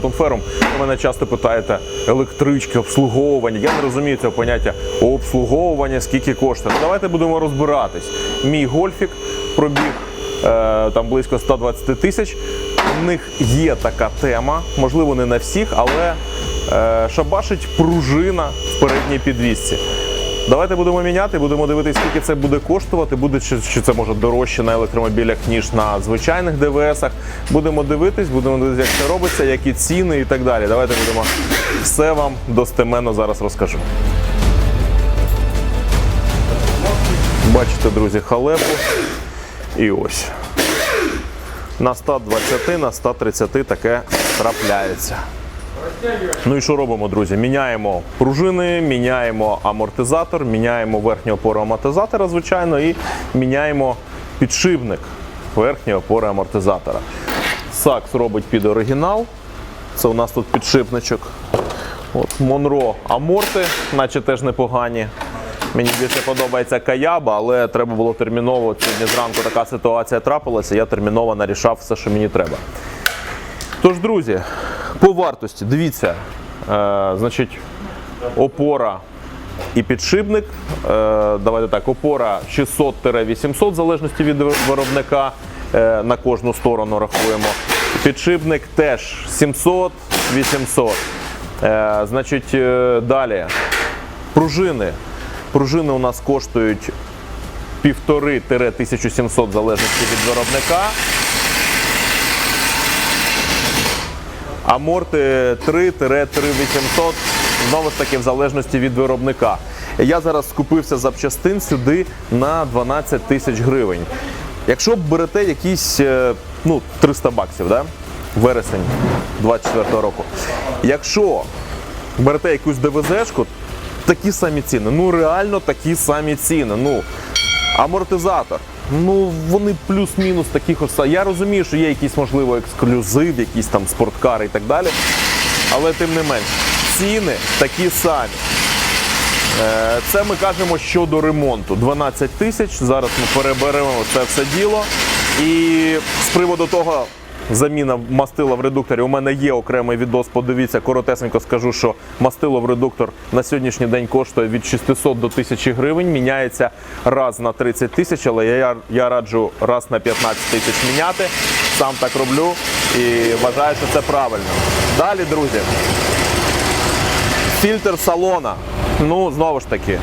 Антон Ферум. Ви мене часто питаєте електрички, обслуговування. Я не розумію цього поняття обслуговування, скільки коштує. Ну, давайте будемо розбиратись. Мій гольфік пробіг е, там близько 120 тисяч. У них є така тема, можливо, не на всіх, але е, шабашить пружина в передній підвісці. Давайте будемо міняти, будемо дивитися, скільки це буде коштувати. Буде чи, чи це може дорожче на електромобілях, ніж на звичайних ДВСах. Будемо дивитись, будемо дивитися, як це робиться, які ціни і так далі. Давайте будемо все вам достеменно зараз розкажу. Бачите, друзі, халепу. І ось. На 120, на 130 таке трапляється. Ну і що робимо, друзі? Міняємо пружини, міняємо амортизатор, міняємо верхню опору амортизатора, звичайно, і міняємо підшипник верхньої опори амортизатора. Сакс робить під оригінал. Це у нас тут підшипничок. От Монро аморти, наче теж непогані. Мені більше подобається каяба, але треба було терміново. Сьогодні зранку така ситуація трапилася, я терміново нарішав все, що мені треба. Тож, друзі, по вартості, дивіться, е, значить, опора і підшипник. Е, давайте так, опора 600-800, в залежності від виробника. Е, на кожну сторону рахуємо. Підшипник теж 700-800. Е, значить, е, далі. Пружини. Пружини у нас коштують 1,5-1700 в залежності від виробника. Аморти 3-3800, знову ж таки, в залежності від виробника. Я зараз скупився запчастин сюди на 12 тисяч гривень. Якщо берете якісь е, ну, 300 баксів, да? вересень 24 року. Якщо берете якусь ДВЗшку, такі самі ціни. Ну реально такі самі ціни. Ну, амортизатор. Ну, вони плюс-мінус таких ось. Я розумію, що є якийсь, можливо, ексклюзив, якісь там спорткари і так далі. Але тим не менш, ціни такі самі. Е, Це ми кажемо щодо ремонту. 12 тисяч. Зараз ми переберемо це все діло. І з приводу того, заміна мастила в редукторі. У мене є окремий відос. Подивіться, коротесенько скажу, що мастило в редуктор на сьогоднішній день коштує від 600 до 1000 гривень. Міняється раз на 30 тисяч, але я, я раджу раз на 15 тисяч міняти. Сам так роблю і вважаю, що це правильно. Далі, друзі, фільтр салона. Ну, знову ж таки,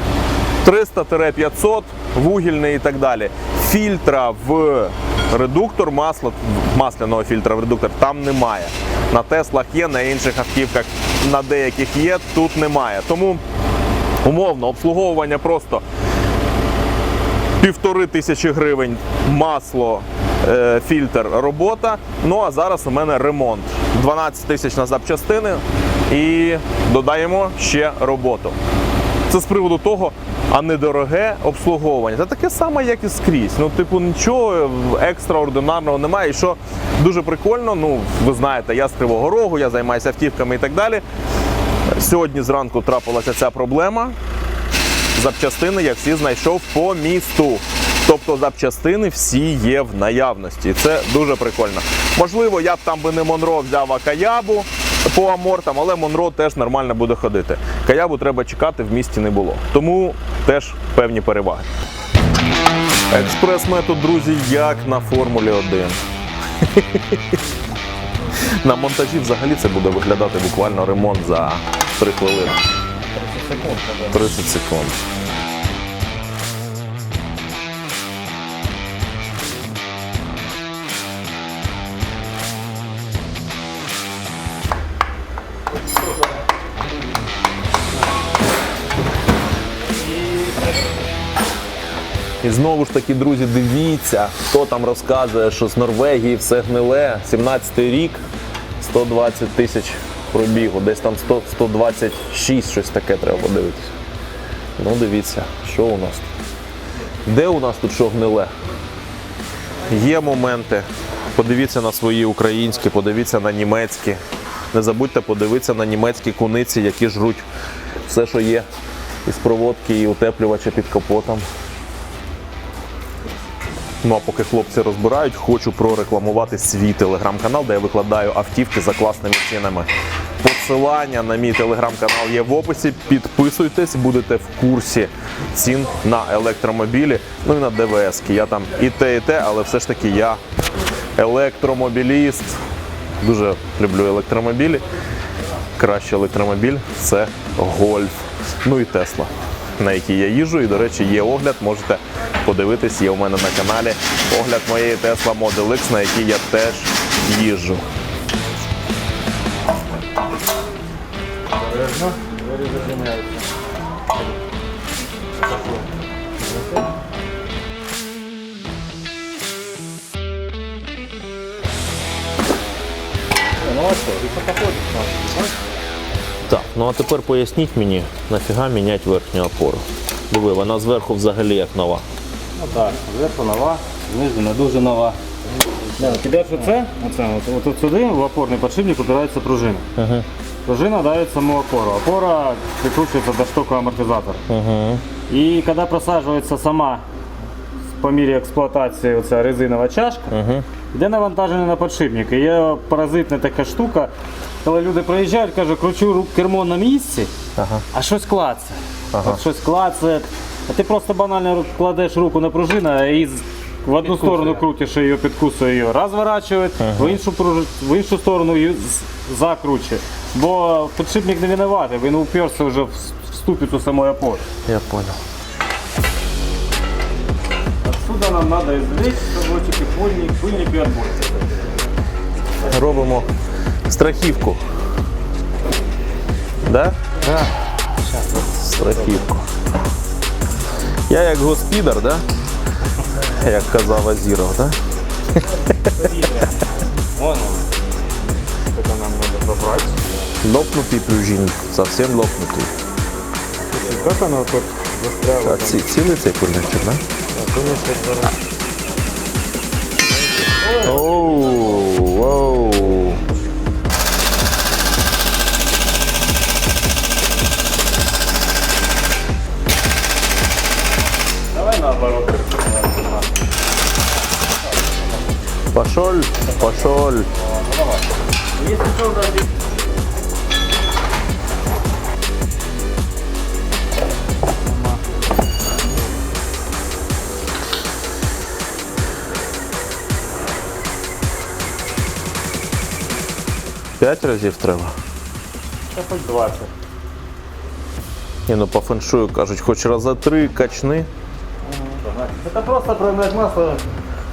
300-500, вугільний і так далі. Фільтра в редуктор, масло, масляного фільтра в редуктор там немає. На Теслах є, на інших автівках, на деяких є, тут немає. Тому умовно обслуговування просто півтори тисячі гривень масло, е, фільтр, робота. Ну а зараз у мене ремонт. 12 тисяч на запчастини і додаємо ще роботу. Це з приводу того, а недороге обслуговування. Це таке саме, як і скрізь. Ну, типу, нічого екстраординарного немає. І що дуже прикольно, ну ви знаєте, я з Кривого Рогу, я займаюся автівками і так далі. Сьогодні зранку трапилася ця проблема запчастини я всі знайшов по місту. Тобто запчастини всі є в наявності. Це дуже прикольно. Можливо, я б там би не Монро взяв, а Каябу по амортам, але Монро теж нормально буде ходити. Каябу треба чекати, в місті не було. Тому теж певні переваги. Експрес-метод, друзі, як на Формулі 1. На монтажі взагалі це буде виглядати буквально ремонт за 3 хвилини. 30 секунд. І знову ж таки, друзі, дивіться, хто там розказує, що з Норвегії все гниле. 17-й рік, 120 тисяч пробігу, десь там 100, 126, щось таке треба подивитися. Ну, дивіться, що у нас тут. Де у нас тут що гниле? Є моменти. Подивіться на свої українські, подивіться на німецькі. Не забудьте подивитися на німецькі куниці, які жруть все, що є із проводки і утеплювача під капотом. Ну а поки хлопці розбирають, хочу прорекламувати свій телеграм-канал, де я викладаю автівки за класними цінами. Посилання на мій телеграм-канал є в описі. Підписуйтесь, будете в курсі цін на електромобілі, ну і на ДВС. Я там і те, і те, але все ж таки я електромобіліст. Дуже люблю електромобілі. Кращий електромобіль це Гольф. Ну і Тесла, на якій я їжджу. І, до речі, є огляд, можете подивитись, є у мене на каналі огляд моєї Tesla Model X, на якій я теж їжджу. Так, ну а тепер поясніть мені, нафіга міняти верхню опору. Диви, вона зверху взагалі як нова. Ну так, зверху нова, знизу не дуже нова. Да, кидаєш оце, оце от, от, от сюди в опорний подшипник упирається пружина. Угу. Пружина давит саму опору. Опора прикручивается до штока амортизатора. Угу. И когда просаджується сама по мірі експлуатації оця резинова чашка, Угу. йде навантаження на подшипник. І є паразитна така штука, коли люди приїжджають, кажуть, кручу кермо на місці, Ага. а щось клацає. Ага. От щось клацає. А ти просто банально кладеш руку на пружину і в одну сторону крутиш її, підкусує її, розворачує, в, іншу, в іншу сторону її закручує. Бо підшипник не винуватий, він уперся вже в ступицю самої опори. Я понял. Отсюда нам треба извлечь стовочки, пыльник, пыльник і отбой. Робимо страхівку. Да? Да. Страхівку. Я як господар, да? Як казав Азіров, да? Вон он. Это нам надо забрать. Лопнутий пружинник, зовсім лопнутий. Как оно тут застряло? А ці, цілий цей пульничок, да? Оу, оу. Наоборот. Если что, даже П'ять разів треба. Та хоть 20. Ні, ну по феншую кажуть, хоч раза три качни. Это просто прогнать масло,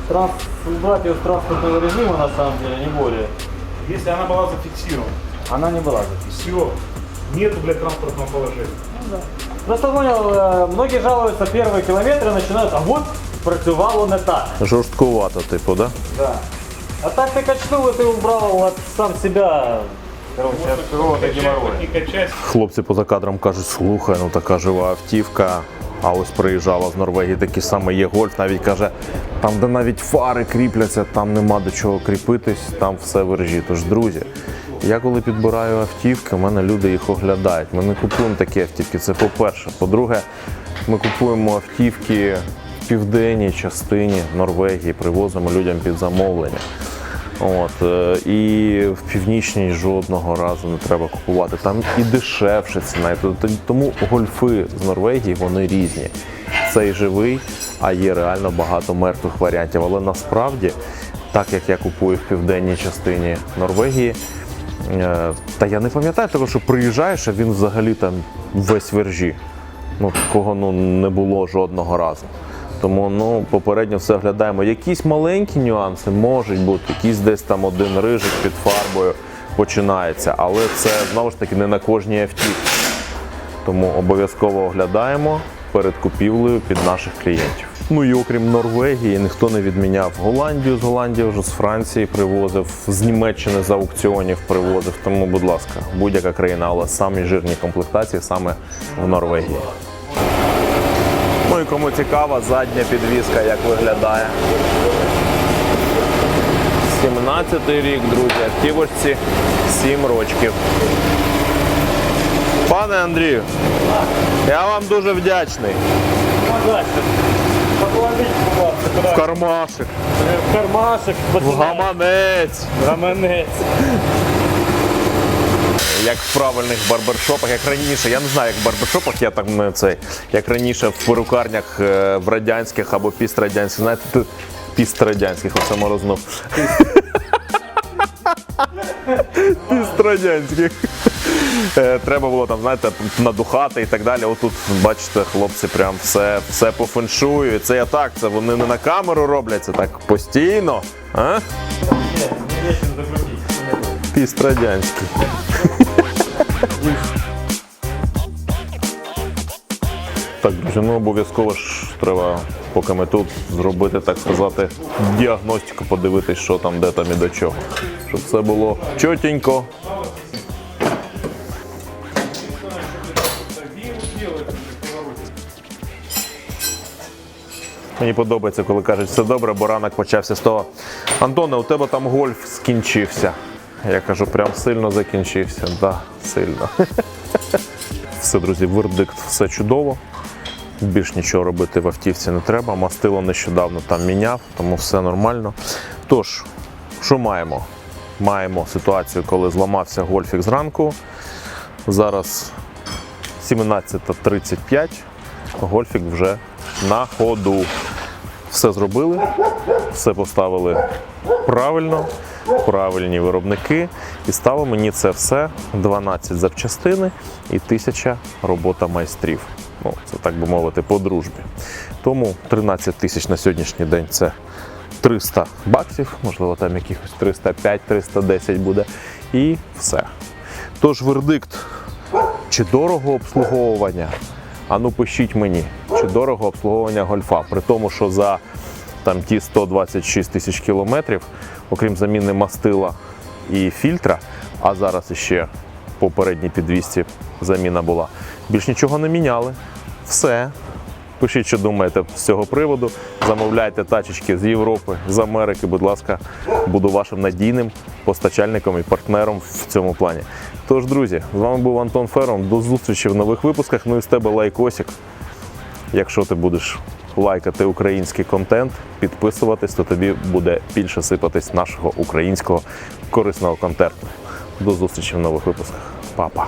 транс... убрать ее с транспортного режима на самом деле, не более. Если она была зафиксирована. Она не была зафиксирована. Все. Нету, блядь, транспортного положения. Просто понял, э, многие жалуются первые километры, начинают, а вот працювало не так. Жорсткувато, типу, да? Да. А так ты качнул, и ты убрал от сам себя, короче, от какого-то Качать, геморроя. Хлопці поза кадром кажуть, слухай, ну така жива автівка. А ось приїжджала з Норвегії, такі саме є гольф. Навіть каже, там, де навіть фари кріпляться, там нема до чого кріпитись, там все вержі. Тож, друзі, я коли підбираю автівки, у мене люди їх оглядають. Ми не купуємо такі автівки. Це по-перше. По-друге, ми купуємо автівки в південній частині Норвегії, привозимо людям під замовлення. От, е, і в північній жодного разу не треба купувати. Там і дешевше ціна. Тому гольфи з Норвегії вони різні. Цей живий, а є реально багато мертвих варіантів. Але насправді, так як я купую в південній частині Норвегії, е, та я не пам'ятаю того, що приїжджаєш, а він взагалі там весь вержі. Ну, такого ну, не було жодного разу. Тому ну, попередньо все оглядаємо. Якісь маленькі нюанси можуть бути, якісь десь там один рижик під фарбою починається, але це знову ж таки не на кожній автівці. Тому обов'язково оглядаємо перед купівлею під наших клієнтів. Ну і окрім Норвегії, ніхто не відміняв Голландію. З Голландії вже з Франції привозив, з Німеччини з аукціонів привозив. Тому, будь ласка, будь-яка країна, але самі жирні комплектації саме в Норвегії. Ну і кому цікава, задня підвізка як виглядає. 17-й рік, друзі, автівочці 7 рочків. Пане Андрію, я вам дуже вдячний. Пожалуйста, куда В кармашик, В кармашек, в гаманець. Як в правильних барбершопах, як раніше, я не знаю, як в барбершопах, я там не цей, як раніше в перукарнях е, в радянських або пістрадянських, знаєте, пістрадянських, оце морознув. Пістрадянських. Е, Треба було там, знаєте, надухати і так далі. Отут, бачите, хлопці прям все, все по феншую. І це я так, це вони не на камеру роблять, це так постійно. А? Пістрадянський. Так, друзі, ну обов'язково ж треба, поки ми тут, зробити, так сказати, діагностику, подивитись, що там, де там і до чого. Щоб все було чотенько. Мені подобається, коли кажуть, все добре, бо ранок почався з того. Антоне, у тебе там гольф скінчився. Я кажу, прям сильно закінчився. Да, сильно. Все, друзі, вердикт, все чудово. Більш нічого робити в автівці не треба. Мастило нещодавно там міняв, тому все нормально. Тож, що маємо? Маємо ситуацію, коли зламався гольфік зранку. Зараз 17.35. Гольфік вже на ходу. Все зробили, все поставили правильно, правильні виробники. І стало мені це все 12 запчастини і 1000 робота майстрів. Ну, це так би мовити, по дружбі. Тому 13 тисяч на сьогоднішній день це 300 баксів, можливо, там якихось 305-310 буде. І все. Тож вердикт чи дорого обслуговування? А ну пишіть мені, чи дорого обслуговування гольфа, при тому, що за там ті 126 тисяч кілометрів, окрім заміни мастила і фільтра, а зараз іще попередній підвісці заміна була, більш нічого не міняли. Все. Пишіть, що думаєте з цього приводу. Замовляйте тачечки з Європи, з Америки. Будь ласка, буду вашим надійним постачальником і партнером в цьому плані. Тож, друзі, з вами був Антон Фером. До зустрічі в нових випусках. Ну і з тебе лайкосик. Якщо ти будеш лайкати український контент, підписуватись, то тобі буде більше сипатись нашого українського корисного контенту. До зустрічі в нових випусках. Па-па!